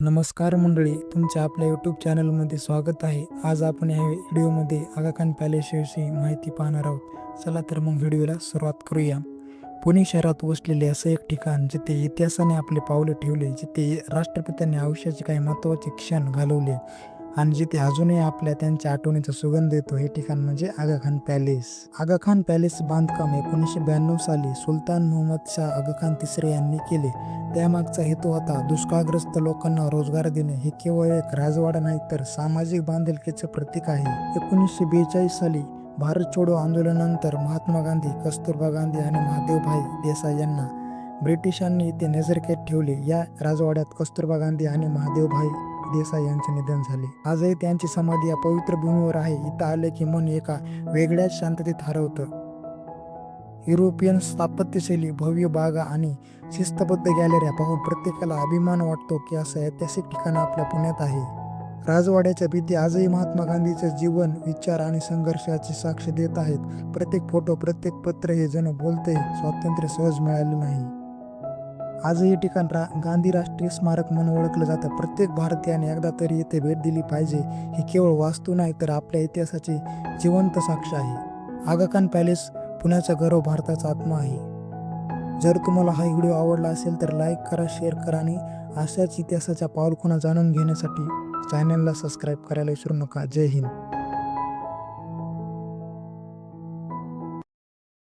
नमस्कार मंडळी तुमच्या आपल्या यूट्यूब चॅनलमध्ये स्वागत आहे. आज आपण या व्हिडिओमध्ये आगाखान पॅलेसविषयी माहिती पाहणार आहोत. चला तर मग व्हिडिओला सुरुवात करूया. पुणे शहरात वसलेले असं एक ठिकाण जिथे इतिहासाने आपले पावले ठेवले जिथे राष्ट्रपत्यांनी आयुष्याचे काही महत्त्वाचे क्षण घालवले. आणि जिथे अजूनही आपल्या त्यांच्या आठवणीचा सुगंध येतो हे ठिकाण म्हणजे आगाखान पॅलेस. आगाखान पॅलेस बांधकाम एकोणीसशे ब्याण्णव साली सुलतान मोहम्मद शाह आगाखान तिसरे यांनी केले. त्यामागचा हेतू होता दुष्काळग्रस्त लोकांना रोजगार देणे. हे केवळ एक राजवाडा नाही तर सामाजिक बांधिलकीचे प्रतीक आहे. एकोणीसशे बेचाळीस साली भारत छोडो आंदोलनानंतर महात्मा गांधी कस्तुरबा गांधी आणि महादेवभाई देसाई यांना ब्रिटिशांनी इथे नजरकेत ठेवले. या राजवाड्यात कस्तुरबा गांधी आणि महादेवभाई देसाई यांचे निधन झाले. आजही त्यांची समाधी या पवित्र भूमीवर आहे. इथं आले की मन एका वेगळ्याच शांततेत हरवतं. युरोपियन स्थापत्यशैली भव्य बागा आणि शिस्तबद्ध गॅलऱ्या पाहून प्रत्येकाला अभिमान वाटतो की असं ऐतिहासिक ठिकाण आपल्या पुण्यात आहे. राजवाड्याच्या भीती आजही महात्मा गांधीचे जीवन विचार आणि संघर्षाची साक्ष देत आहेत. प्रत्येक फोटो प्रत्येक पत्र हे जण बोलते स्वातंत्र्य सहज मिळाले नाही. आजही हे ठिकाण रा गांधी राष्ट्रीय स्मारक म्हणून ओळखलं जातं. प्रत्येक भारतीयाने एकदा तरी येथे भेट दिली पाहिजे. ही केवळ वास्तू नाही तर आपल्या इतिहासाची जिवंत साक्ष आहे. आगाखान पॅलेस पुण्याचा गौरव भारताचा आत्मा आहे. जर तुम्हाला हा व्हिडिओ आवडला असेल तर लाईक करा शेअर करा आणि अशाच इतिहासाच्या पाऊलखुणा जाणून घेण्यासाठी चॅनलला सबस्क्राईब करायला विसरू नका. जय हिंद.